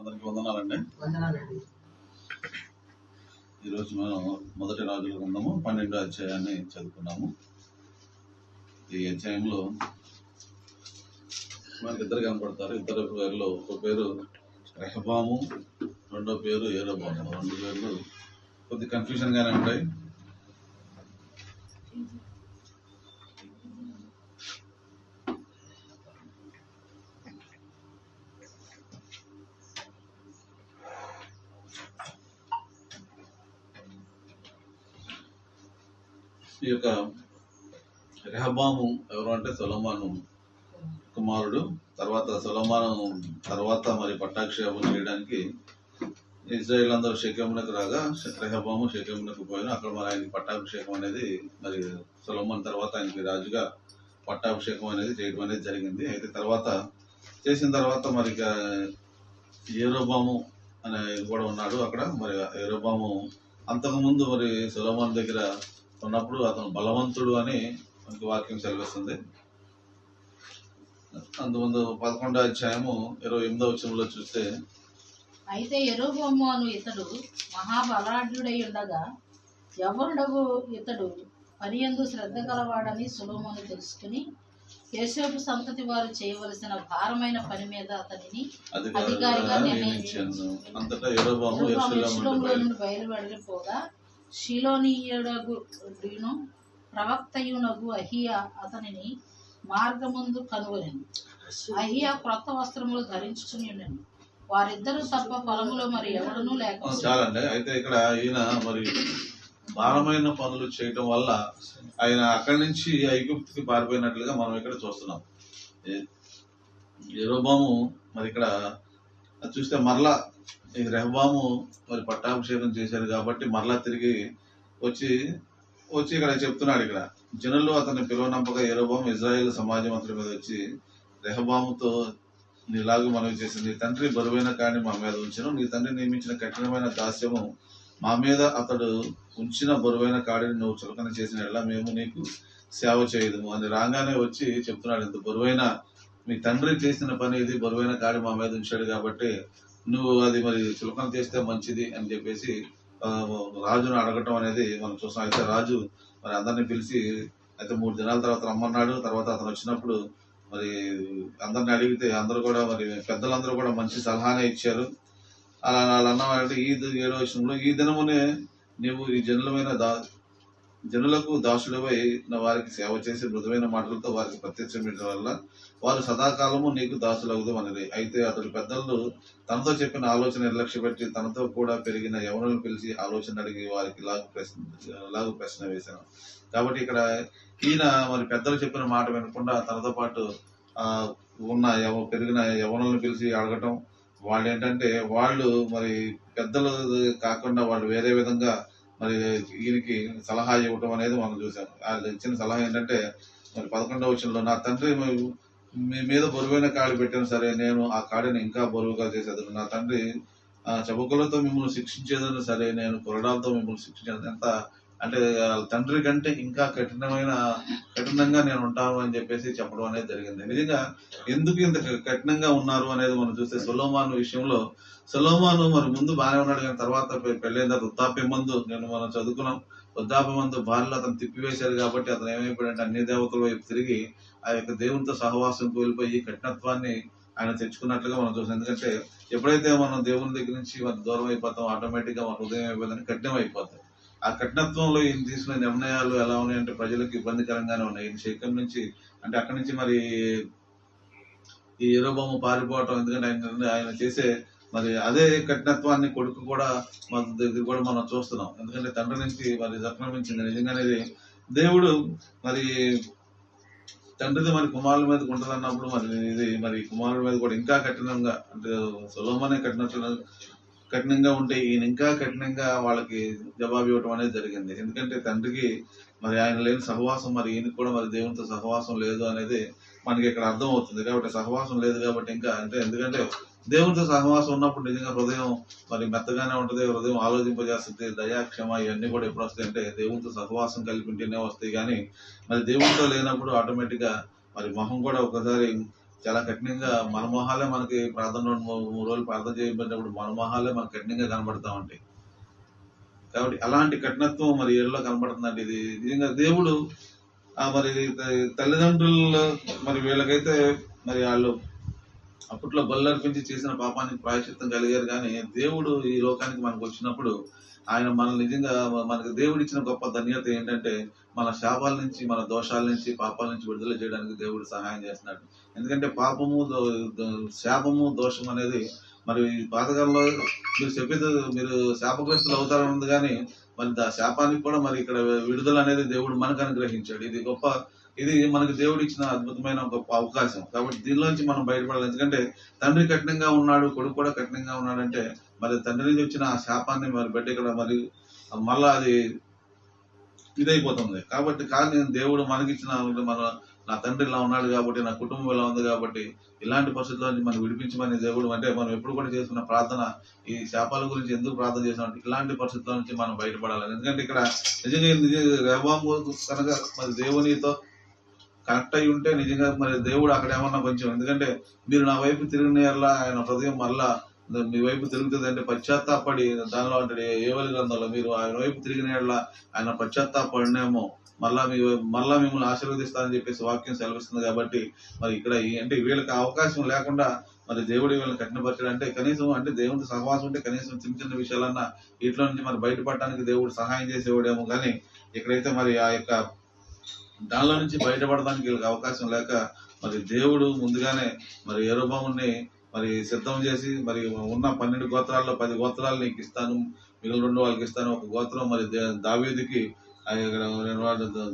అందరికి వందనాలండి. ఈరోజు మనం మొదటి రాజుల గ్రంథము పన్నెండో అధ్యాయాన్ని చదువుకున్నాము. ఈ అధ్యాయంలో మనకి ఇద్దరు కనపడతారు. ఇద్దరు పేర్లు ఒక పేరు రెహబాము రెండో పేరు ఏరోబాము. రెండు పేర్లు కొద్ది కన్ఫ్యూజన్ గానే ఉంటాయి. యొక్క రెహబాము ఎవరు అంటే సొలమాను కుమారుడు. తర్వాత సొలమాను తర్వాత మరి పట్టాక్షేపం చేయడానికి ఇజ్రాయెల్ అందరూ షేకెమునకు రాగా రెహబాము షేకెమునకు పోయిన అక్కడ మరి ఆయనకి పట్టాభిషేకం అనేది మరి సొలమాన్ తర్వాత ఆయనకి రాజుగా పట్టాభిషేకం అనేది చేయడం అనేది జరిగింది. అయితే తర్వాత చేసిన తర్వాత మరి ఏరోబాము అనే కూడా ఉన్నాడు అక్కడ. మరి ఏరోబాము అంతకుముందు మరి సొలమాన్ దగ్గర ఉన్నప్పుడు అతను బలవంతుడు అని మనకి వాక్యం సెలవిస్తుంది. అందుముందు పదకొండో అధ్యాయము ఇరవై ఎనిమిదో వచనంలో చూస్తే అయితే ఎరోబొమ్ము అను ఇతడు మహాబలాఢ్యుడై ఉండగా ఎవరుడగు ఇతడు? పనియందు శ్రద్ధ గలవాడని సులోమును తెలుసుకుని యేసేపు సంతతి వారు చేయవలసిన భారమైన పని మీద అతనిని అధికారిగా నియమించాను. అంతటా ఎరోబాము యెరొబాము యెరూషలేము షిలోనీయుడగును ప్రవక్తయునగు అహియా అతనిని మార్గముందు కనుగొనెను. అహియా క్రొత్త వస్త్రములు ధరించుకుని ఉండను వారిద్దరూ తప్ప పొలములో మరి ఎవడనూ లేక చాలండి. అయితే ఇక్కడ ఈయన మరి భారమైన పనులు చేయటం వల్ల ఆయన అక్కడి నుంచి ఐగుప్తికి పారిపోయినట్లుగా మనం ఇక్కడ చూస్తున్నాం. ఏ- మరి ఇక్కడ అది చూస్తే మరలా ఈ రెహబాము మరి పట్టాభిషేకం చేశారు కాబట్టి మరలా తిరిగి వచ్చి వచ్చి ఇక్కడ చెప్తున్నాడు ఇక్కడ. జనులు అతన్ని పిలువనంపక ఎరోబాము ఇజ్రాయేల్ సమాజం అతని మీద వచ్చి రెహబాముతో నీలాగూ మనవి చేసింది. నీ తండ్రి బరువైన కాని మా మీద ఉంచను. నీ తండ్రి నియమించిన కఠినమైన దాస్యము మా మీద అతడు ఉంచిన బరువైన కాడిని నువ్వు చులకన చేసిన ఎలా మేము నీకు సేవ చేయదు అని రాగానే వచ్చి చెప్తున్నాడు. ఇంత బరువైన మీ తండ్రి చేసిన పని ఇది బరువైన కాడి మా మీద ఉంచాడు కాబట్టి నువ్వు అది మరి చులకన చేస్తే మంచిది అని చెప్పేసి రాజును అడగటం అనేది మనం చూసాం అయితే రాజు మరి అందరిని పిలిచి అయితే మూడు దినాల తర్వాత రమ్మన్నాడు. తర్వాత అతను వచ్చినప్పుడు మరి అందరిని అడిగితే అందరూ కూడా మరి పెద్దలందరూ కూడా మంచి సలహానే ఇచ్చారు. అలా అలా అన్నవారంటే ఈ ఏడో విషయంలో ఈ దినమునే నీవు ఈ జనులమైన దా జనులకు దాసుడవై వారికి సేవ చేసి మృదువైన మాటలతో వారికి ప్రత్యక్షమించడం వల్ల వారు సదాకాలము నీకు దాసులగుదు అనేది అయితే అతడు పెద్దలు తనతో చెప్పిన ఆలోచన నిర్లక్ష్య పెట్టి తనతో కూడా పెరిగిన యవనులను పిలిచి ఆలోచన అడిగి వారికి లాగు ప్రశ్న లాగు ప్రశ్న వేశాను. కాబట్టి ఇక్కడ ఈయన మరి పెద్దలు చెప్పిన మాట వినకుండా తనతో పాటు ఆ ఉన్న యవ పెరిగిన యవనులను పిలిచి అడగటం వాళ్ళు ఏంటంటే వాళ్ళు మరి పెద్దలు కాకుండా వాళ్ళు వేరే విధంగా మరి ఈయనకి సలహా ఇవ్వటం అనేది మనం చూసాం. వాళ్ళు ఇచ్చిన సలహా ఏంటంటే మరి పదకొండవ వచనంలో నా తండ్రి మీ- మీద బరువైన కాడి పెట్టాను సరే నేను ఆ కాడిని ఇంకా బరువుగా చేసేదాను. నా తండ్రి ఆ చబుకులతో మిమ్మల్ని శిక్షించేదని సరే నేను కొరడాలతో మిమ్మల్ని శిక్షించేది ఎంత అంటే వాళ్ళ తండ్రి కంటే ఇంకా కఠినమైన కఠినంగా నేను ఉంటాను అని చెప్పేసి చెప్పడం అనేది జరిగింది. నిజంగా ఎందుకు ఇంత కఠినంగా ఉన్నారు అనేది మనం చూస్తే సులోమాను విషయంలో సులోమాను మరి ముందు బాగానే ఉన్నాడు కానీ తర్వాత పెళ్ళైన తర్వాత వృద్ధాప్యం మందు నేను మనం చదువుకున్నాం. వృద్ధాప్యం మందు భార్యలు అతను తిప్పివేశారు కాబట్టి అతను ఏమైపోయాడంటే అన్ని దేవతల వైపు తిరిగి ఆ యొక్క దేవునితో సహవాసం కోల్పోయి కఠినత్వాన్ని ఆయన తెచ్చుకున్నట్లుగా మనం చూసాం ఎందుకంటే ఎప్పుడైతే మనం దేవుని దగ్గర నుంచి మనం దూరం అయిపోతాం ఆటోమేటిక్గా మన హృదయం అయిపోతుంది కఠినం అయిపోతుంది ఆ కఠినత్వంలో ఈయన తీసుకునే నిర్ణయాలు ఎలా ఉన్నాయంటే ప్రజలకు ఇబ్బందికరంగానే ఉన్నాయి. ఈయన శేఖర్ నుంచి అంటే అక్కడి నుంచి మరి ఈ ఏరోబొమ్మ పారిపోవటం ఎందుకంటే ఆయన ఆయన చేసే మరి అదే కఠినత్వాన్ని కొడుకు కూడా మన దగ్గర కూడా మనం చూస్తున్నాం. ఎందుకంటే తండ్రి నుంచి మరి సంక్రమించింది నిజంగానేది దేవుడు మరి తండ్రిది మరి కుమారుల మీద ఉంటుంది అన్నప్పుడు మరి ఇది మరి కుమారుల మీద కూడా ఇంకా కఠినంగా అంటే సులభమనే కఠిన కఠినంగా ఉంటే ఈయన ఇంకా కఠినంగా వాళ్ళకి జవాబు ఇవ్వటం అనేది జరిగింది. ఎందుకంటే తండ్రికి మరి ఆయన లేని సహవాసం మరి ఈయనకి కూడా మరి దేవునితో సహవాసం లేదు అనేది మనకి ఇక్కడ అర్థం అవుతుంది కాబట్టి సహవాసం లేదు కాబట్టి ఇంకా అంటే ఎందుకంటే దేవునితో సహవాసం ఉన్నప్పుడు నిజంగా హృదయం మరి మెత్తగానే ఉంటుంది హృదయం ఆలోచింపజేస్తుంది దయాక్షమ ఇవన్నీ కూడా ఎప్పుడు వస్తాయి అంటే దేవునితో సహవాసం కలిపి ఉంటేనే వస్తాయి. కానీ మరి దేవునితో లేనప్పుడు ఆటోమేటిక్గా మరి మొహం కూడా ఒకసారి చాలా కఠినంగా మనమోహాలే మనకి ప్రార్థన రెండు మూడు రోజులు ప్రార్థన చేయబడినప్పుడు మనమోహాలే మనకు కఠినంగా కనబడతా ఉంటాయి. కాబట్టి అలాంటి కఠినత్వం మరి ఏళ్ళలో కనబడుతుందండి ఇది నిజంగా దేవుడు ఆ మరి తల్లిదండ్రులు మరి వీళ్ళకైతే మరి వాళ్ళు అప్పట్లో బల్లర్పించి చేసిన పాపానికి ప్రాయశ్చిత్తం కలిగారు కానీ దేవుడు ఈ లోకానికి మనకు వచ్చినప్పుడు ఆయన మనల్ని నిజంగా మనకు దేవుడు ఇచ్చిన గొప్ప ధన్యత ఏంటంటే మన శాపాల నుంచి మన దోషాల నుంచి పాపాల నుంచి విడుదల చేయడానికి దేవుడు సహాయం చేస్తున్నాడు. ఎందుకంటే పాపము శాపము దోషం అనేది మరి ఈ పాతకాలంలో మీరు చెప్పేది మీరు శాపగ్రస్తులు అవుతారన్నది కానీ మరి ఆ శాపానికి కూడా మరి ఇక్కడ విడుదల అనేది దేవుడు మనకు అనుగ్రహించాడు. ఇది గొప్ప ఇది మనకి దేవుడు ఇచ్చిన అద్భుతమైన గొప్ప అవకాశం. కాబట్టి దీనిలోంచి మనం బయటపడాలి. ఎందుకంటే తండ్రి కఠినంగా ఉన్నాడు కొడుకు కూడా కఠినంగా ఉన్నాడంటే మరి తండ్రి నుంచి వచ్చిన ఆ శాపాన్ని మరి బిడ్డ ఇక్కడ మరి మళ్ళా అది ఇదైపోతుంది. కాబట్టి కానీ దేవుడు మనకిచ్చిన మన నా తండ్రి ఇలా ఉన్నాడు కాబట్టి నా కుటుంబం ఇలా ఉంది కాబట్టి ఇలాంటి పరిస్థితుల్లో నుంచి మనం విడిపించమని దేవుడు అంటే మనం ఎప్పుడు కూడా చేసుకున్న ప్రార్థన ఈ శాపాల గురించి ఎందుకు ప్రార్థన చేసాం ఇలాంటి పరిస్థితుల నుంచి మనం బయటపడాలి. ఎందుకంటే ఇక్కడ నిజంగా నిజంగా రేవాము కనుక మరి దేవునితో కనెక్ట్ అయి ఉంటే నిజంగా మరి దేవుడు అక్కడ ఏమన్నా కొంచెం ఎందుకంటే మీరు నా వైపు తిరిగిన ఎడల ఆయన హృదయం మళ్ళా మీ వైపు తిరుగుతుందంటే పశ్చాత్తాపడి దానిలో అంటే ఏవలి గ్రంథంలో మీరు ఆయన వైపు తిరిగిన ఆయన పశ్చాత్తాపడినేమో మళ్ళా మీ మళ్ళా మిమ్మల్ని ఆశీర్వదిస్తానని చెప్పేసి వాక్యం సెలవిస్తుంది కాబట్టి మరి ఇక్కడ అంటే వీళ్ళకి ఆ అవకాశం లేకుండా మరి దేవుడు వీళ్ళని కఠినపరచడం. అంటే కనీసం అంటే దేవుడి సహవాసం ఉంటే కనీసం చిన్న చిన్న విషయాలన్నా వీటిలో నుంచి మరి బయటపడడానికి దేవుడు సహాయం చేసేవాడేమో కానీ ఇక్కడైతే మరి ఆ యొక్క దానిలో నుంచి బయటపడడానికి వీళ్ళకి అవకాశం లేక మరి దేవుడు ముందుగానే మరి ఎరుబాముని మరి సిద్ధం చేసి మరి ఉన్న పన్నెండు గోత్రాల్లో పది గోత్రాలు నీకు ఇస్తాను మిగిలిన రెండు వాళ్ళకి ఇస్తాను ఒక గోత్రం మరి దావీదికి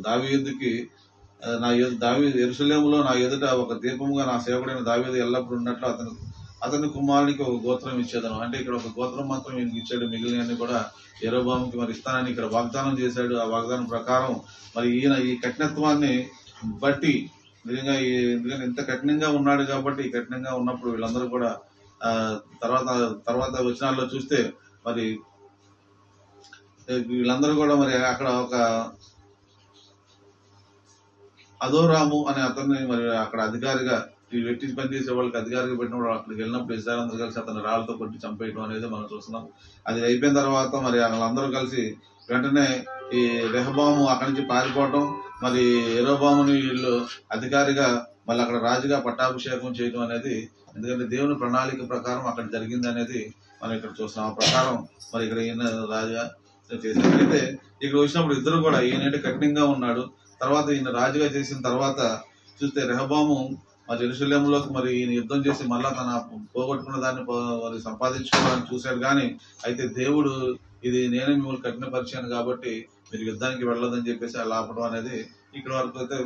దావీదుకి ఆ నా ఎదు- దావీ ఎరుసలేములో నా ఎదుట ఒక దీపముగా నా సేవకుడైన దావీదు ఎల్లప్పుడూ ఉన్నట్లు అతను అతని కుమారునికి ఒక గోత్రం ఇచ్చేదాను. అంటే ఇక్కడ ఒక గోత్రం మాత్రం ఈయనకి ఇచ్చాడు మిగిలిన కూడా ఎరోబాముకి మరి ఇస్తానని ఇక్కడ వాగ్దానం చేశాడు. ఆ వాగ్దానం ప్రకారం మరి ఈయన ఈ కఠినత్వాన్ని బట్టి నిజంగా ఈ ఎందుకంటే ఇంత కఠినంగా ఉన్నాడు కాబట్టి కఠినంగా ఉన్నప్పుడు వీళ్ళందరూ కూడా ఆ తర్వాత తర్వాత వచనాల్లో చూస్తే మరి వీళ్ళందరూ కూడా మరి అక్కడ ఒక అదోరాము అనే అతన్ని మరి అక్కడ అధికారిగా ఈ వ్యక్తి పనిచేసే వాళ్ళకి అధికారిగా పెట్టినప్పుడు అక్కడికి వెళ్ళినప్పుడు ఇజ్రాయల్ కలిసి అతను రాళ్ళతో కొట్టి చంపేయడం అనేది మనం చూస్తున్నాం. అది అయిపోయిన తర్వాత మరి వాళ్ళందరూ కలిసి వెంటనే ఈ రెహబాము అక్కడి నుంచి పారిపోవటం మరి ఎరోబాముని వీళ్ళు అధికారిగా మళ్ళీ అక్కడ రాజుగా పట్టాభిషేకం చేయడం అనేది ఎందుకంటే దేవుని ప్రణాళిక ప్రకారం అక్కడ జరిగింది అనేది మనం ఇక్కడ చూస్తున్నాం. ఆ ప్రకారం మరి ఇక్కడ ఈయన రాజుగా చేసినట్లయితే అయితే ఇక్కడ వచ్చినప్పుడు ఇద్దరు కూడా ఈయనంటే కఠినంగా ఉన్నాడు. తర్వాత ఈయన రాజుగా చేసిన తర్వాత చూస్తే రెహబాము మరి ఎరుసలేములోకి మరి ఈయన యుద్ధం చేసి మళ్ళా తన పోగొట్టుకున్న దాన్ని మరి సంపాదించుకోవాలని చూశాడు. కానీ అయితే దేవుడు ఇది నేను మిమ్మల్ని కఠినపరిచాను కాబట్టి మీరు యుద్ధానికి వెళ్ళదని చెప్పేసి అలా ఆపడం అనేది ఇక్కడ వరకు అయితే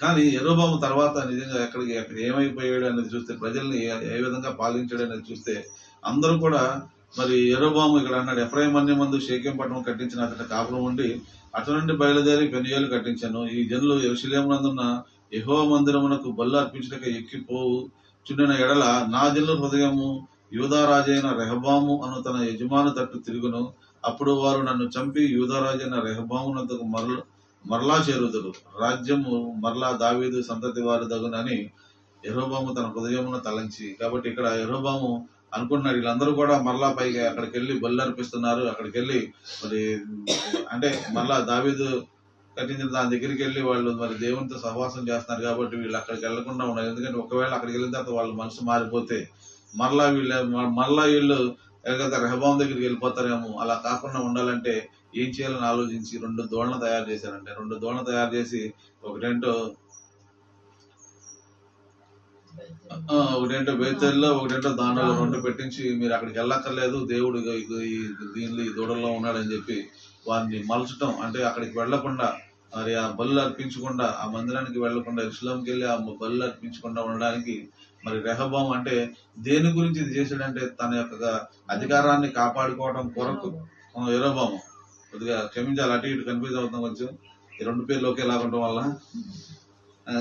కానీ ఎరోబాము తర్వాత నిజంగా ఎక్కడికి ఎక్కడ ఏమైపోయాడు అనేది చూస్తే ప్రజల్ని ఏ- విధంగా పాలించాడు అనేది చూస్తే అందరూ కూడా మరి ఎరోబాము ఇక్కడ అన్నాడు ఎఫ్రాయిం అన్ని మందు షేకేం కట్టించిన అతని కాపురం ఉండి అటు నుండి బయలుదేరి పెనుయేలు కట్టించాను. ఈ జనులు ఎరుసలేమునందున్న యహో మందిరమునకు బల్లు అర్పించటక ఎక్కిపోవు చుండిన ఎడల నా జనుల హృదయము యూదారాజైన రెహబాము అను తన యజమాను తట్టు తిరుగును. అప్పుడు వారు నన్ను చంపి యూధరాజైన రెహబామునందుకు మరల మరలా చేరుదురు. రాజ్యము మరలా దావీదు సంతతి వారు దగునని యహోబాము తన హృదయమును తలంచి. కాబట్టి ఇక్కడ యహోబాము అనుకుంటున్నాడు వీళ్ళందరూ కూడా మరలా పైకి అక్కడికి వెళ్ళి బలు అర్పిస్తున్నారు. అక్కడికి వెళ్ళి మరి అంటే మరలా దావీదు కట్టించిన దాని దగ్గరికి వెళ్ళి వాళ్ళు మరి దేవునితో సహవాసం చేస్తున్నారు కాబట్టి వీళ్ళు అక్కడికి వెళ్ళకుండా ఉన్నారు. ఎందుకంటే ఒకవేళ అక్కడికి వెళ్ళిన తర్వాత వాళ్ళ మనసు మారిపోతే మరలా వీళ్ళ మరలా వీళ్ళు ఎలాగైతే రెహబాం దగ్గరికి వెళ్ళిపోతారేమో. అలా కాకుండా ఉండాలంటే ఏం చేయాలని ఆలోచించి రెండు దోణలు తయారు చేశారంటే రెండు దోణలు తయారు చేసి ఒకటేంటో ఒకటేంటో బేతల్లో ఒకటేంటో దానిలో రెండు పెట్టించి మీరు అక్కడికి వెళ్ళక్కర్లేదు దేవుడు ఈ దీనిలో ఈ దూడల్లో ఉన్నాడని చెప్పి వారిని మలచటం. అంటే అక్కడికి వెళ్ళకుండా మరి ఆ బలు అర్పించకుండా ఆ మందిరానికి వెళ్ళకుండా ఇస్లాంకి వెళ్ళి ఆ బలు అర్పించకుండా ఉండడానికి మరి రెహబాం అంటే దేని గురించి ఇది చేశాడంటే తన యొక్క అధికారాన్ని కాపాడుకోవడం కొరకు ఎరోబాము కొద్దిగా క్షమించాలి అటు ఇటు కన్ఫ్యూజ్ అవుతాం కొంచెం. ఈ రెండు పేర్లు ఒకేలా ఉండటం వల్ల.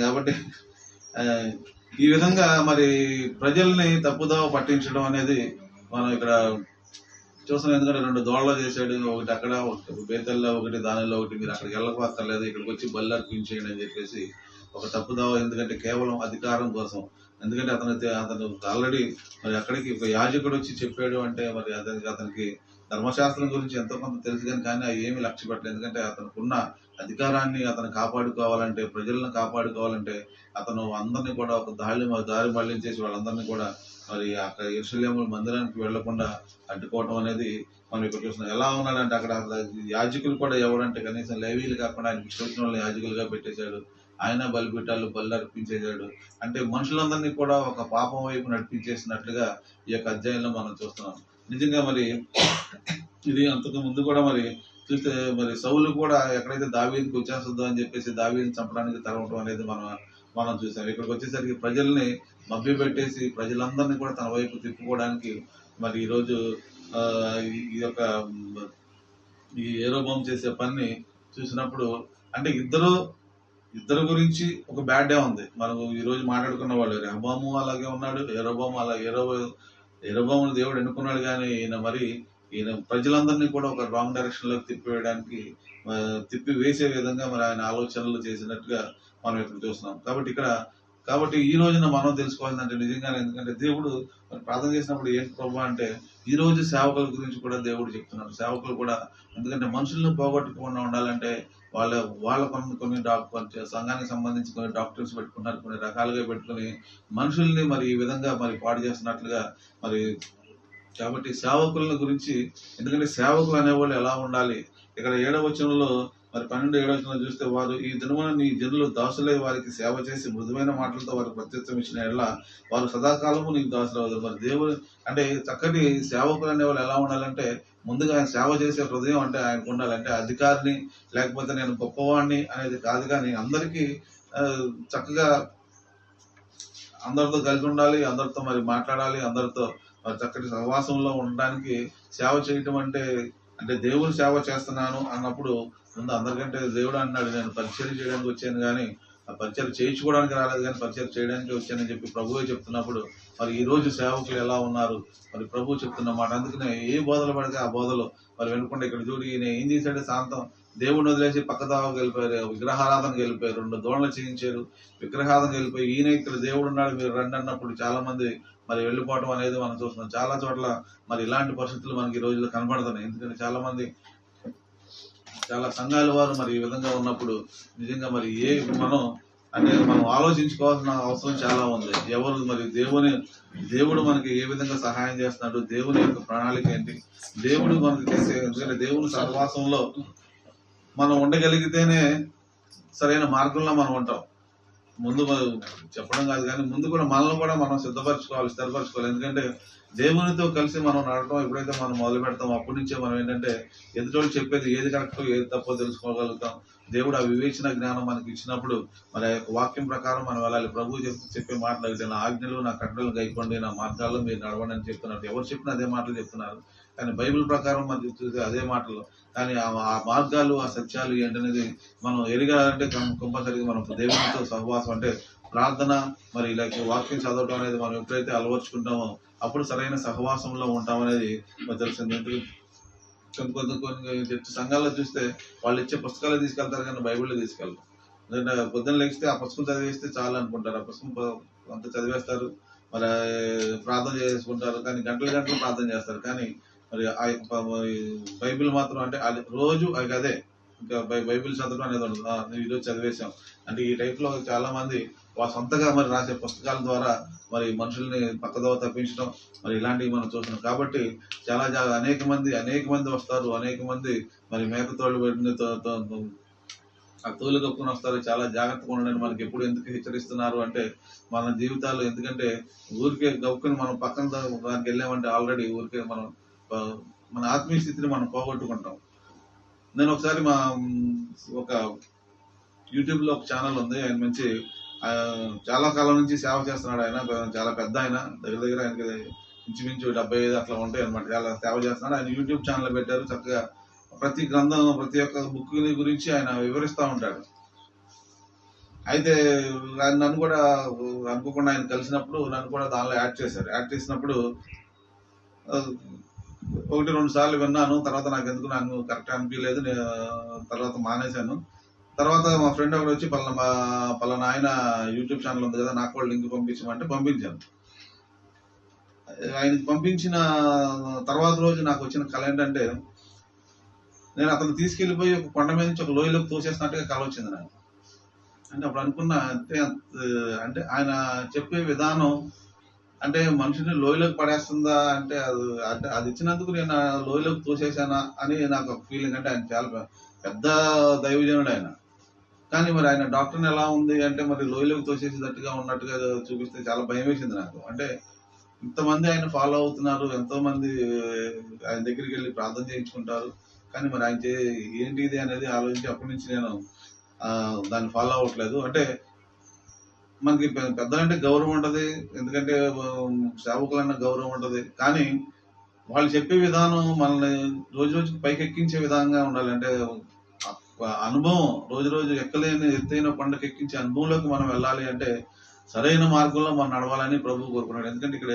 కాబట్టి ఈ విధంగా మరి ప్రజల్ని తప్పుదావ పట్టించడం అనేది మనం ఇక్కడ చూస్తున్నాం. ఎందుకంటే రెండు దోళ్ళ చేశాడు ఒకటి అక్కడ ఒకటి బేతల్లో ఒకటి దానిలో ఒకటి మీరు అక్కడికి వెళ్ళకపోతలేదు ఇక్కడికి వచ్చి బల్లు అర్పించేయండి అని చెప్పేసి ఒక తప్పుదావ. ఎందుకంటే కేవలం అధికారం కోసం ఎందుకంటే అతను అతను ఆల్రెడీ మరి అక్కడికి ఒక యాజకుడు వచ్చి చెప్పాడు అంటే మరి అతనికి అతనికి ధర్మశాస్త్రం గురించి ఎంతో కొంత తెలుసు కానీ కానీ అవి ఏమి లక్ష్య పెట్టలేదు. ఎందుకంటే అతనికి ఉన్న అధికారాన్ని అతను కాపాడుకోవాలంటే ప్రజలను కాపాడుకోవాలంటే అతను అందరినీ కూడా ఒక దారి దారి మళ్ళించేసి వాళ్ళందరినీ కూడా మరి అక్కడ ఎరుసలేము మందిరానికి వెళ్ళకుండా అడ్డుకోవటం అనేది మనం ఇక్కడ చూస్తున్నాం. ఎలా ఉన్నాడంటే అక్కడ యాజకులు కూడా ఎవరంటే కనీసం లేవీలు కాకుండా ఆయన ఇష్టం యాజకులుగా పెట్టేశాడు. ఆయన బలిపీఠాలు బలి అర్పించేశాడు. అంటే మనుషులందరినీ కూడా ఒక పాపం వైపు నడిపించేసినట్లుగా ఈ యొక్క అధ్యాయంలో మనం చూస్తున్నాం. నిజంగా మరి ఇది అంతకు ముందు కూడా మరి చూస్తే మరి సౌలు కూడా ఎక్కడైతే దావీదికి వచ్చేస్తుందో అని చెప్పేసి దావీని చంపడానికి తరవటం అనేది మనం మనం చూసాం. ఇక్కడికి వచ్చేసరికి ప్రజల్ని మభ్య పెట్టేసి ప్రజలందరినీ కూడా తన వైపు తిప్పుకోవడానికి మరి ఈరోజు ఈ- యొక్క ఈ ఏరోబామ్ చేసే పని చూసినప్పుడు అంటే ఇద్దరు ఇద్దరు గురించి ఒక బ్యాడ్ డే ఉంది. మనకు ఈ రోజు మాట్లాడుకున్న వాళ్ళు రెహబాము అలాగే ఉన్నాడు ఏరోబాము అలాగే ఏరో ఏరోబామును దేవుడు ఎన్నుకున్నాడు కానీ ఈయన మరి ఈయన ప్రజలందరినీ కూడా ఒక రాంగ్ డైరెక్షన్లోకి తిప్పివేయడానికి తిప్పి వేసే విధంగా మరి ఆయన ఆలోచనలు చేసినట్టుగా మనం ఇక్కడ చూస్తున్నాం. కాబట్టి ఇక్కడ కాబట్టి ఈ రోజున మనం తెలుసుకోవాలంటే నిజంగానే ఎందుకంటే దేవుడు మరి ప్రార్థన చేసినప్పుడు ఏంటి ప్రభు అంటే ఈ రోజు సేవకుల గురించి కూడా దేవుడు చెప్తున్నాడు. సేవకులు కూడా ఎందుకంటే మనుషులను పోగొట్టకుండా ఉండాలంటే వాళ్ళ వాళ్ళ కొన్ని కొన్ని డాక్టర్ సంఘానికి సంబంధించి కొన్ని డాక్టర్స్ పెట్టుకున్నారు కొన్ని రకాలుగా పెట్టుకుని మనుషుల్ని మరి ఈ విధంగా మరి పాడు చేస్తున్నట్లుగా మరి కాబట్టి సేవకుల గురించి ఎందుకంటే సేవకులు అనేవాళ్ళు ఎలా ఉండాలి? ఇక్కడ ఏడవచనంలో మరి పన్నెండు ఏడవచనంలో చూస్తే వారు ఈ దినమున నీ జనులు దాసులై వారికి సేవ చేసి మృదువైన మాటలతో వారికి ప్రత్యక్షం ఇచ్చిన ఎలా వారు సదాకాలము నీకు దాసులు అవుతారు మరి దేవుడు అంటే చక్కటి సేవకులు అనేవాళ్ళు ఎలా ఉండాలంటే ముందుగా ఆయన సేవ చేసే హృదయం అంటే ఆయనకు ఉండాలంటే అధికారిని లేకపోతే నేను గొప్పవాడిని అనేది కాదు కానీ అందరికీ చక్కగా అందరితో కలిసి ఉండాలి అందరితో మరి మాట్లాడాలి అందరితో మరి చక్కటి సహవాసంలో ఉండడానికి సేవ చేయటం అంటే అంటే దేవుని సేవ చేస్తున్నాను అన్నప్పుడు ముందు అందరికంటే దేవుడు అన్నాడు నేను పరిచయం చేయడానికి వచ్చాను కానీ ఆ పరిచయం చేయించుకోవడానికి రాలేదు కానీ పరిచయం చేయడానికి వచ్చానని చెప్పి ప్రభువే చెప్తున్నప్పుడు మరి ఈ రోజు సేవకులు ఎలా ఉన్నారు? మరి ప్రభు చెప్తున్న మాట అందుకనే ఏ బోధలు పడితే ఆ బోధలు మరి వినకుండా ఇక్కడ చూడు ఈయన ఏం చేశాడు? శాంతం దేవుడిని వదిలేసి పక్కదావకు వెళ్ళిపోయారు విగ్రహారాధనకి వెళ్ళిపోయారు రెండు దోణలు చేయించారు విగ్రహారాధనకి వెళ్ళిపోయి ఈయన ఇక్కడ దేవుడు ఉన్నాడు మీరు రండి అన్నప్పుడు చాలా మంది మరి వెళ్ళిపోవడం అనేది మనం చూస్తున్నాం. చాలా చోట్ల మరి ఇలాంటి పరిస్థితులు మనకి ఈ రోజుల్లో కనబడుతున్నాయి. ఎందుకంటే చాలా మంది చాలా సంఘాల వారు మరి ఈ విధంగా ఉన్నప్పుడు నిజంగా మరి ఏ మనం అంటే మనం ఆలోచించుకోవాల్సిన అవసరం చాలా ఉంది. ఎవరు మరి దేవుని దేవుడు మనకి ఏ విధంగా సహాయం చేస్తున్నాడు దేవుని యొక్క ప్రణాళిక ఏంటి? దేవుడు మనకి చేసే ఎందుకంటే దేవుని సహవాసంలో మనం ఉండగలిగితేనే సరైన మార్గంలో మనం ఉంటాం. ముందు చెప్పడం కాదు కానీ ముందు కూడా మనల్ని కూడా మనం సిద్ధపరచుకోవాలి స్థిరపరచుకోవాలి. ఎందుకంటే దేవునితో కలిసి మనం నడటం ఎప్పుడైతే మనం మొదలు పెడతామో అప్పటి నుంచే మనం ఏంటంటే ఎదుటోళ్ళు చెప్పేది ఏది కరెక్టో ఏది తప్పో తెలుసుకోగలుగుతాం. దేవుడు ఆ వివేచన జ్ఞానం మనకి ఇచ్చినప్పుడు మన యొక్క వాక్యం ప్రకారం మనం వెళ్ళాలి. ప్రభు చెప్పి చెప్పే మాటలు అయితే నా ఆజ్ఞలు నా కట్టడలు గైకోండి నా మార్గాల్లో మీరు నడవండి అని చెప్తున్నారు. ఎవరు చెప్పినా అదే మాటలు చెప్తున్నారు. కానీ బైబిల్ ప్రకారం మనం చూస్తే అదే మాటలు. కానీ ఆ ఆ మార్గాలు ఆ సత్యాలు ఏంటనేది మనం ఎరగాలంటే కం- కంపల్సరీగా మనం దేవునితో సహవాసం అంటే ప్రార్థన మరి ఇలా వాక్యం చదవడం అనేది మనం ఎప్పుడైతే అలవర్చుకుంటామో అప్పుడు సరైన సహవాసంలో ఉంటామనేది మనకు తెలిసింది కొంత కొంత కొన్ని సంఘాల్లో చూస్తే వాళ్ళు ఇచ్చే పుస్తకాలు తీసుకెళ్తారు కానీ బైబిల్లో తీసుకెళ్తారు ఎందుకంటే పొద్దున్న లెగిస్తే ఆ పుస్తకం చదివేస్తే చాలు అనుకుంటారు. ఆ పుస్తకం అంత అంతా చదివేస్తారు. మరి ప్రార్థన చేసుకుంటారు. కానీ గంటలు గంటలు ప్రార్థన చేస్తారు. కానీ మరి ఆ బైబిల్ మాత్రం అంటే అది రోజు అది అదే. ఇంకా బైబిల్ చదవడం అనేది ఉండదు. ఈరోజు చదివేశాం. అంటే ఈ టైప్లో చాలా మంది వాళ్ళ సొంతగా మరి రాసే పుస్తకాల ద్వారా మరి మనుషుల్ని పక్కదోవ తప్పించడం మరి ఇలాంటివి మనం చూస్తున్నాం. కాబట్టి చాలా చాలా అనేక మంది అనేక మంది వస్తారు. అనేక మంది మరి మేకతోళ్ళు పెట్టిన తో- ఆ తోలు కప్పుకొని వస్తారు. చాలా జాగ్రత్తగా ఉండండి. మనకి ఎప్పుడు ఎందుకు హెచ్చరిస్తున్నారు అంటే మన జీవితాలు ఎందుకంటే ఊరికే గౌక్కుని మనం పక్కన దానికి వెళ్ళామంటే ఆల్రెడీ ఊరికే మనం మన ఆత్మీయ స్థితిని మనం పోగొట్టుకుంటాం. నేను ఒకసారి మా ఒక యూట్యూబ్లో ఒక ఛానల్ ఉంది ఆయన మంచి చాలా కాలం నుంచి సేవ చేస్తున్నాడు ఆయన చాలా పెద్ద ఆయన దగ్గర దగ్గర ఆయనకి ఇంచుమించు డెబ్బై ఐదు అట్లా ఉంటాయి అనమాట చాలా సేవ చేస్తున్నాడు. ఆయన యూట్యూబ్ ఛానల్ పెట్టారు చక్కగా ప్రతి గ్రంథం ప్రతి ఒక్క బుక్ గురించి ఆయన వివరిస్తూ ఉంటాడు. అయితే ఆయన నన్ను కూడా అనుకోకుండా ఆయన కలిసినప్పుడు నన్ను కూడా దానిలో యాడ్ చేశారు. యాడ్ చేసినప్పుడు ఒకటి రెండు సార్లు విన్నాను. తర్వాత నాకు ఎందుకు నాకు కరెక్ట్ అనిపించలేదు. నేను తర్వాత మానేశాను. తర్వాత మా ఫ్రెండ్ ఒకడు వచ్చి పలానా మా- పలానా ఆయన యూట్యూబ్ ఛానల్ ఉంది కదా నాకు కూడా లింక్ పంపించమంటే పంపించాను. ఆయనకి పంపించిన తర్వాత రోజు నాకు వచ్చిన కళ ఏంటంటే నేను అతను తీసుకెళ్ళిపోయి ఒక కొండ మీద నుంచి ఒక లోయలోకి తోసేసినట్టుగా కళ వచ్చింది నాకు. అంటే అప్పుడు అనుకున్నా అంటే అంటే ఆయన చెప్పే విధానం అంటే మనిషిని లోయలోకి పడేస్తుందా అంటే అది అంటే అది ఇచ్చినందుకు నేను లోయలోకి తోసేసానా అని నాకు ఒక ఫీలింగ్ అంటే ఆయన చాలా పెద్ద దైవజనుడు ఆయన. కానీ మరి ఆయన డాక్టర్ని ఎలా ఉంది అంటే మరి లోయలోకి తోసేసేటట్టుగా ఉన్నట్టుగా చూపిస్తే చాలా భయం వేసింది నాకు. అంటే ఇంతమంది ఆయన ఫాలో అవుతున్నారు ఎంతోమంది ఆయన దగ్గరికి వెళ్ళి ప్రార్థన చేయించుకుంటారు. కానీ మరి ఆయన చే ఏంటి ఇది అనేది ఆలోచించి అప్పటి నుంచి నేను దాన్ని ఫాలో అవ్వట్లేదు. అంటే మనకి పెద్దలంటే గౌరవం ఉంటది. ఎందుకంటే ఉమ్, సేవకులన్న గౌరవం ఉంటది. కానీ వాళ్ళు చెప్పే విధానం మనల్ని రోజు రోజుకి పైకి ఎక్కించే విధంగా ఉండాలి. అంటే అనుభవం రోజు రోజు ఎక్కలేని ఎత్తైన పండుగ ఎక్కించే అనుభవంలోకి మనం వెళ్ళాలి అంటే సరైన మార్గంలో మనం నడవాలని ప్రభు కోరుకున్నాడు. ఎందుకంటే ఇక్కడ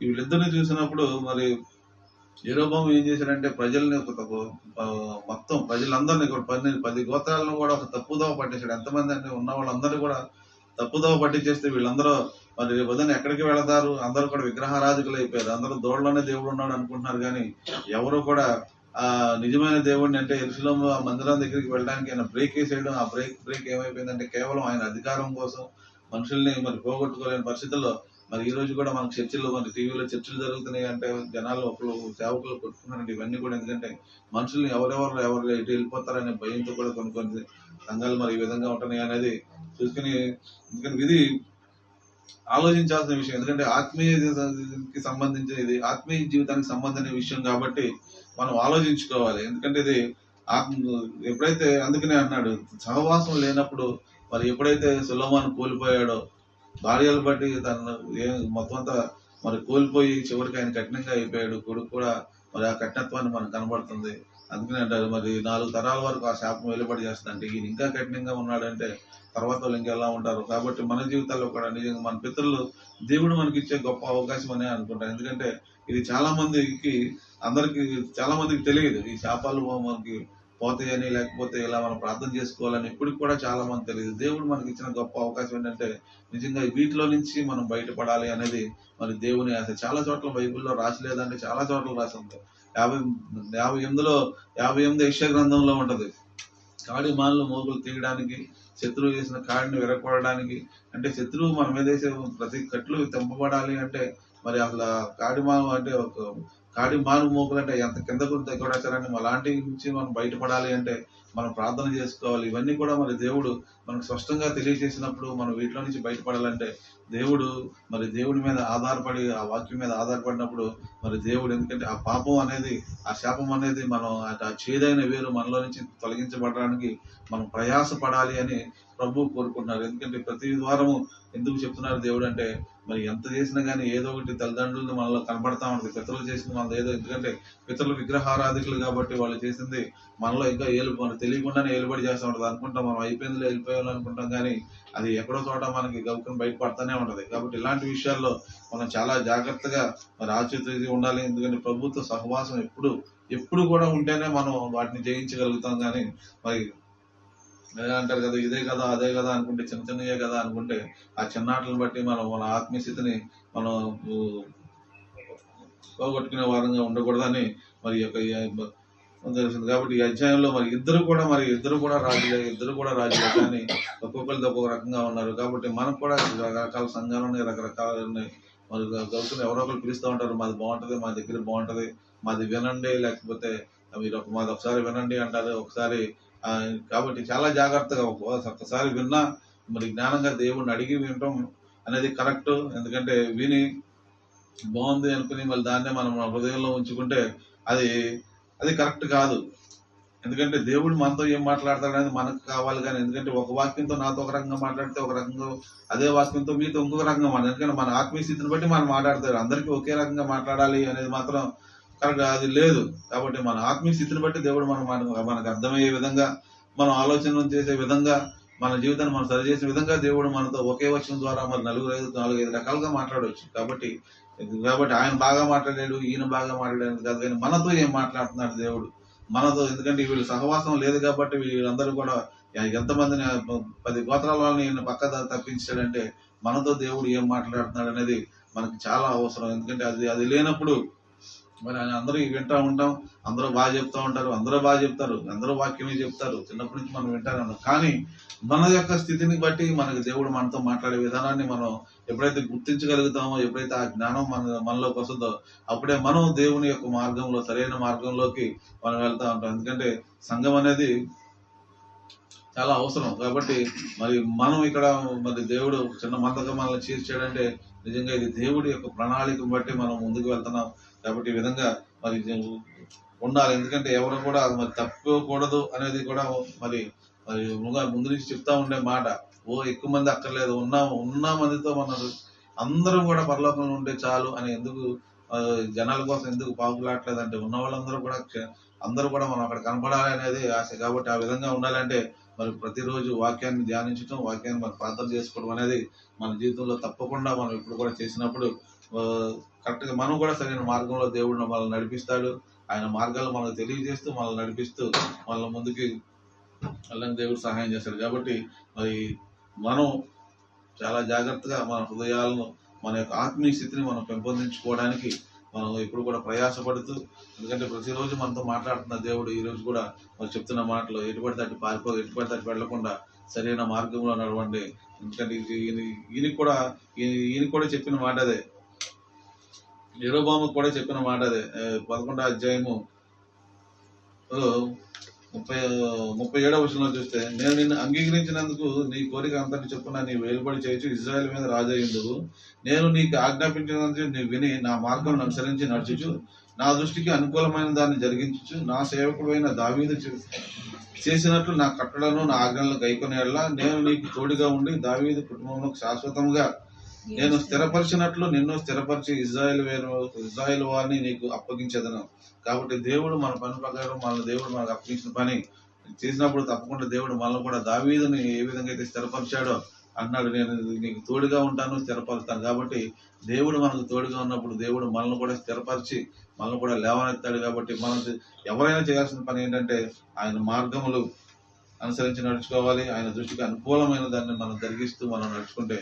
వీళ్ళిద్దరిని చూసినప్పుడు మరి ఎరోబాము ఏం చేశాడంటే ప్రజల్ని ఒక మొత్తం ప్రజలందరినీ కూడా పది పది గోత్రాలను కూడా ఒక తప్పుదోవ పట్టించాడు ఎంతమంది అంటే ఉన్న వాళ్ళందరూ కూడా తప్పుదోవ పట్టించేస్తే వీళ్ళందరూ మరి రేపు ఉదయం ఎక్కడికి వెళతారు? అందరూ కూడా విగ్రహారాధికులు అయిపోయారు. అందరూ దోడలోనే దేవుడు ఉన్నాడు అనుకుంటున్నారు కానీ ఎవరు కూడా ఆ నిజమైన దేవుడిని అంటే ఎరుసలం ఆ మందిరం దగ్గరికి వెళ్ళడానికి ఆయన బ్రేక్ వేసేయడం ఆ బ్రేక్ బ్రేక్ ఏమైపోయిందంటే కేవలం ఆయన అధికారం కోసం మనుషుల్ని మరి పోగొట్టుకోలేని పరిస్థితుల్లో మరి ఈ రోజు కూడా మనకు చర్చలు మరి టీవీలో చర్చలు జరుగుతున్నాయి అంటే జనాలు ఒకరు సేవకులు కొట్టుకున్నారంటే ఇవన్నీ కూడా ఎందుకంటే మనుషుల్ని ఎవరెవరు ఎవరు ఎటు వెళ్ళిపోతారనే భయంతో కూడా కొన్ని కొన్ని సంఘాలు మరి ఈ విధంగా ఉంటున్నాయి అనేది చూసుకుని ఎందుకంటే ఇది ఆలోచించాల్సిన విషయం. ఎందుకంటే ఆత్మీయకి సంబంధించిన ఇది ఆత్మీయ జీవితానికి సంబంధించిన విషయం కాబట్టి మనం ఆలోచించుకోవాలి. ఎందుకంటే ఇది ఆత్మ ఎప్పుడైతే అందుకనే అన్నాడు సహవాసం లేనప్పుడు మరి ఎప్పుడైతే సులభాన్ని కోల్పోయాడో భార్యలు బట్టి తను ఏ- మొత్తం అంతా మరి కోల్పోయి చివరికి ఆయన కఠినంగా అయిపోయాడు. కొడుకు కూడా మరి ఆ కఠినత్వాన్ని మనకు కనబడుతుంది. అందుకనే అంటారు మరి నాలుగు తరాల వరకు ఆ శాపం వెలుబడి చేస్తుందంటే ఈయన ఇంకా కఠినంగా ఉన్నాడంటే తర్వాత వాళ్ళు ఇంకెలా ఉంటారు? కాబట్టి మన జీవితాల్లో కూడా నిజంగా మన పితరులు దేవుడు మనకి ఇచ్చే గొప్ప అవకాశం అనే అనుకుంటాను ఎందుకంటే ఇది చాలా మందికి అందరికి చాలా మందికి తెలియదు. ఈ శాపాలు మనకి పోతాయని లేకపోతే ఇలా మనం ప్రార్థన చేసుకోవాలని ఇప్పటికి కూడా చాలా మంది తెలియదు. దేవుడు మనకి ఇచ్చిన గొప్ప అవకాశం ఏంటంటే నిజంగా వీటిలో నుంచి మనం బయటపడాలి అనేది మరి దేవుని ఆశ. చాలా చోట్ల బైబిల్లో రాసి లేదంటే చాలా చోట్ల రాసి ఉంది యాభై యాభై ఎనిమిదిలో యాభై ఎనిమిది యక్ష గ్రంథంలో ఉంటది. కాడి మాలను మోగులు తీయడానికి శత్రువు చేసిన కాడిని విరగొడడానికి అంటే శత్రువు మన మీద వేసే ప్రతి కట్లు తెంపబడాలి అంటే మరి అసలు ఆ కాడి అంటే ఒక కాడి మారు మోకులు అంటే ఎంత కిందకు తెగొడతారని అలాంటి నుంచి మనం బయటపడాలి అంటే మనం ప్రార్థన చేసుకోవాలి. ఇవన్నీ కూడా మరి దేవుడు మనకు స్పష్టంగా తెలియజేసినప్పుడు మనం వీటిలో నుంచి బయటపడాలంటే దేవుడు మరి దేవుడి మీద ఆధారపడి ఆ వాక్యం మీద ఆధారపడినప్పుడు మరి దేవుడు ఎందుకంటే ఆ పాపం అనేది ఆ శాపం అనేది మనం ఆ చేదైన వేరు మనలో నుంచి తొలగించబడడానికి మనం ప్రయాసపడాలి అని ప్రభు కోరుకుంటున్నారు. ఎందుకంటే ప్రతి వారము ఎందుకు చెప్తున్నారు దేవుడు అంటే మరి ఎంత చేసినా కానీ ఏదో ఒకటి తల్లిదండ్రులు మనలో కనబడతా ఉంటుంది పితరులు చేసింది మనలో ఏదో ఎందుకంటే పితరులు విగ్రహారాధికులు కాబట్టి వాళ్ళు చేసింది మనలో ఇంకా ఏలు మనం తెలియకుండానే ఏలుబడి చేస్తూ ఉంటుంది. అనుకుంటాం మనం అయిపోయిందిలో వెళ్ళిపోయి చేయాలనుకుంటాం కానీ అది ఎక్కడో చోట మనకి గబుకుని బయటపడుతూనే ఉంటుంది. కాబట్టి ఇలాంటి విషయాల్లో మనం చాలా జాగ్రత్తగా మరి ఆచితూచి ఉండాలి. ఎందుకంటే ప్రభుత్వ సహవాసం ఎప్పుడు ఎప్పుడు కూడా ఉంటేనే మనం వాటిని జయించగలుగుతాం కానీ మరి అంటారు కదా ఇదే కదా అదే కదా అనుకుంటే చిన్న చిన్నయే కదా అనుకుంటే ఆ చిన్నాటలను బట్టి మనం మన ఆత్మీయస్థితిని మనం పోగొట్టుకునే వారంగా ఉండకూడదని మరి యొక్క ఈ కాబట్టి ఈ అధ్యాయంలో మరి ఇద్దరు కూడా మరి ఇద్దరు కూడా రాజులే ఇద్దరు కూడా రాజులే కానీ ఒక్కొక్కరితో ఒక్కొక్క రకంగా ఉన్నారు. కాబట్టి మనకు కూడా రకరకాల సంఘాలు ఉన్నాయి రకరకాల ఉన్నాయి. మరి గౌతులు ఎవరో ఒకరు పిలుస్తూ ఉంటారు మాది బాగుంటుంది మా దగ్గర బాగుంటుంది మాది వినండి. లేకపోతే మీరు ఒక మాది ఒకసారి వినండి అంటారు ఒకసారి కాబట్టి చాలా జాగ్రత్తగా ఒక్కసారి విన్నా మరి జ్ఞానంగా దేవుణ్ణి అడిగి వినటం అనేది కరెక్ట్. ఎందుకంటే విని బాగుంది అనుకుని మళ్ళీ దాన్నే మనం హృదయంలో ఉంచుకుంటే అది అది కరెక్ట్ కాదు. ఎందుకంటే దేవుడు మనతో ఏం మాట్లాడతాడు అనేది మనకు కావాలి కానీ ఎందుకంటే ఒక వాక్యంతో నాతో ఒక రకంగా మాట్లాడితే ఒక రకంగా అదే వాక్యంతో మీతో ఇంకొక రకంగా మాట్లాడు ఎందుకంటే మన ఆత్మీయ స్థితిని బట్టి మనం మాట్లాడతారు. అందరికీ ఒకే రకంగా మాట్లాడాలి అనేది మాత్రం కరెక్ట్ అది లేదు. కాబట్టి మన ఆత్మీయ స్థితిని బట్టి దేవుడు మనం మనకు అర్థమయ్యే విధంగా మనం ఆలోచన చేసే విధంగా మన జీవితాన్ని మనం సరిచేసే విధంగా దేవుడు మనతో ఒకే వచనం ద్వారా మరి నలుగురు ఐదు నాలుగు ఐదు రకాలుగా మాట్లాడవచ్చు. కాబట్టి కాబట్టి ఆయన బాగా మాట్లాడాడు ఈయన బాగా మాట్లాడాడు కాదు కానీ మనతో ఏం మాట్లాడుతున్నాడు దేవుడు? మనతో ఎందుకంటే వీళ్ళు సహవాసం లేదు కాబట్టి వీళ్ళందరూ కూడా ఎంతమందిని పది గోత్రాల వాళ్ళని ఈయన పక్క తప్పించాడంటే మనతో దేవుడు ఏం మాట్లాడుతున్నాడు అనేది మనకి చాలా అవసరం. ఎందుకంటే అది అది లేనప్పుడు మరి ఆయన అందరూ వింటూ ఉంటాం అందరూ బాగా చెప్తా ఉంటారు అందరూ బాగా చెప్తారు అందరూ వాక్యమే చెప్తారు. చిన్నప్పటి నుంచి మనం వింటారు కానీ మన యొక్క స్థితిని బట్టి మనకు దేవుడు మనతో మాట్లాడే విధానాన్ని మనం ఎప్పుడైతే గుర్తించగలుగుతామో ఎప్పుడైతే ఆ జ్ఞానం మన మనలోకి వస్తుందో అప్పుడే మనం దేవుని యొక్క మార్గంలో సరైన మార్గంలోకి మనం వెళ్తా ఉంటాం. ఎందుకంటే సంఘం అనేది చాలా అవసరం. కాబట్టి మరి మనం ఇక్కడ మరి దేవుడు చిన్న మందగా మనల్ని చేర్చాడంటే నిజంగా ఇది దేవుడి యొక్క ప్రణాళికను బట్టి మనం ముందుకు వెళ్తున్నాం. కాబట్టి ఈ విధంగా మరి ఉండాలి. ఎందుకంటే ఎవరు కూడా మరి తప్పుకోకూడదు అనేది కూడా మరి మరి ముందు నుంచి చెప్తా ఉండే మాట. ఓ ఎక్కువ మంది అక్కర్లేదు. ఉన్న ఉన్న మందితో మన అందరం కూడా పరలోకంలో ఉంటే చాలు అని ఎందుకు జనాల కోసం ఎందుకు పాపులాట్లేదు అంటే ఉన్న వాళ్ళందరూ కూడా అందరూ కూడా మనం అక్కడ కనపడాలి అనేది ఆశ. కాబట్టి ఆ విధంగా ఉండాలంటే మరి ప్రతిరోజు వాక్యాన్ని ధ్యానించడం వాక్యాన్ని మనం ప్రార్థన చేసుకోవడం అనేది మన జీవితంలో తప్పకుండా మనం ఇప్పుడు కూడా చేసినప్పుడు కరెక్ట్గా మనం కూడా సరైన మార్గంలో దేవుడు మనల్ని నడిపిస్తాడు. ఆయన మార్గాలు మనకు తెలియజేస్తూ మనల్ని నడిపిస్తూ మనల్ని ముందుకి వెళ్ళని దేవుడు సహాయం చేస్తాడు. కాబట్టి మరి మనం చాలా జాగ్రత్తగా మన హృదయాలను మన యొక్క ఆత్మీయ స్థితిని మనం పెంపొందించుకోవడానికి మనం ఎప్పుడు కూడా ప్రయాసపడుతూ ఎందుకంటే ప్రతిరోజు మనతో మాట్లాడుతున్న దేవుడు ఈరోజు కూడా మరి చెప్తున్న మాటలు ఎటుబడి తట్టి పారిపో ఎటుబడి తట్టి వెళ్ళకుండా సరైన మార్గంలో నడవండి. ఎందుకంటే ఇది ఈయన కూడా ఈయన- కూడా చెప్పిన మాట అదే. యెరొబాముకు కూడా చెప్పిన మాట అదే. పదకొండో అధ్యాయము. ముప్పై ముప్పై ఏడవ వచనంలో చూస్తే నేను నిన్ను అంగీకరించినందుకు నీ కోరిక అంతటి చొప్పున నీ వేలుబడి చేయొచ్చు ఇజ్రాయెల్ మీద రాజయ్యేందుకు నేను నీకు ఆజ్ఞాపించినందుకు నీవు విని నా మార్గం అనుసరించి నడుచుచు. నా దృష్టికి అనుకూలమైన దాన్ని జరిగించు నా సేవకుడైన దావీదు చే- చేసినట్లు నా కట్టడను నా ఆజ్ఞలను గైకొనేలా నేను నీకు తోడుగా ఉండి దావీదు కుటుంబంలో శాశ్వతంగా నేను స్థిరపరిచినట్లు నిన్ను స్థిరపరిచి ఇజ్రాయెల్ వేరు ఇజ్రాయెల్ వారిని నీకు అప్పగించదను. కాబట్టి దేవుడు మన పని ప్రకారం మన దేవుడు మనకు అప్పగించిన పని. చేసినప్పుడు తప్పకుండా దేవుడు మనల్ని కూడా దావీదుని ఏ విధంగా అయితే స్థిరపరిచాడో అన్నాడు. నేను నీకు తోడుగా ఉంటాను స్థిరపరుస్తాను. కాబట్టి దేవుడు మనకు తోడుగా ఉన్నప్పుడు దేవుడు మనల్ని కూడా స్థిరపరిచి మనల్ని కూడా లేవనెత్తాడు. కాబట్టి మనం ఎవరైనా చేయాల్సిన పని ఏంటంటే ఆయన మార్గములు అనుసరించి నడుచుకోవాలి. ఆయన దృష్టికి అనుకూలమైన దాన్ని మనం జరిగిస్తూ మనం నడుచుకుంటే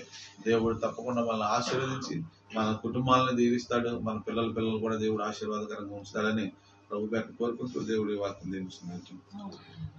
దేవుడు తప్పకుండా మనల్ని ఆశీర్వదించి మన కుటుంబాలను దీవిస్తాడు. మన పిల్లల పిల్లలు కూడా దేవుడు ఆశీర్వాదకరంగా ఉంచుతాడని ప్రభు పేట కోరుకుంటూ దేవుడి వాక్యం దీవిస్తున్నాడు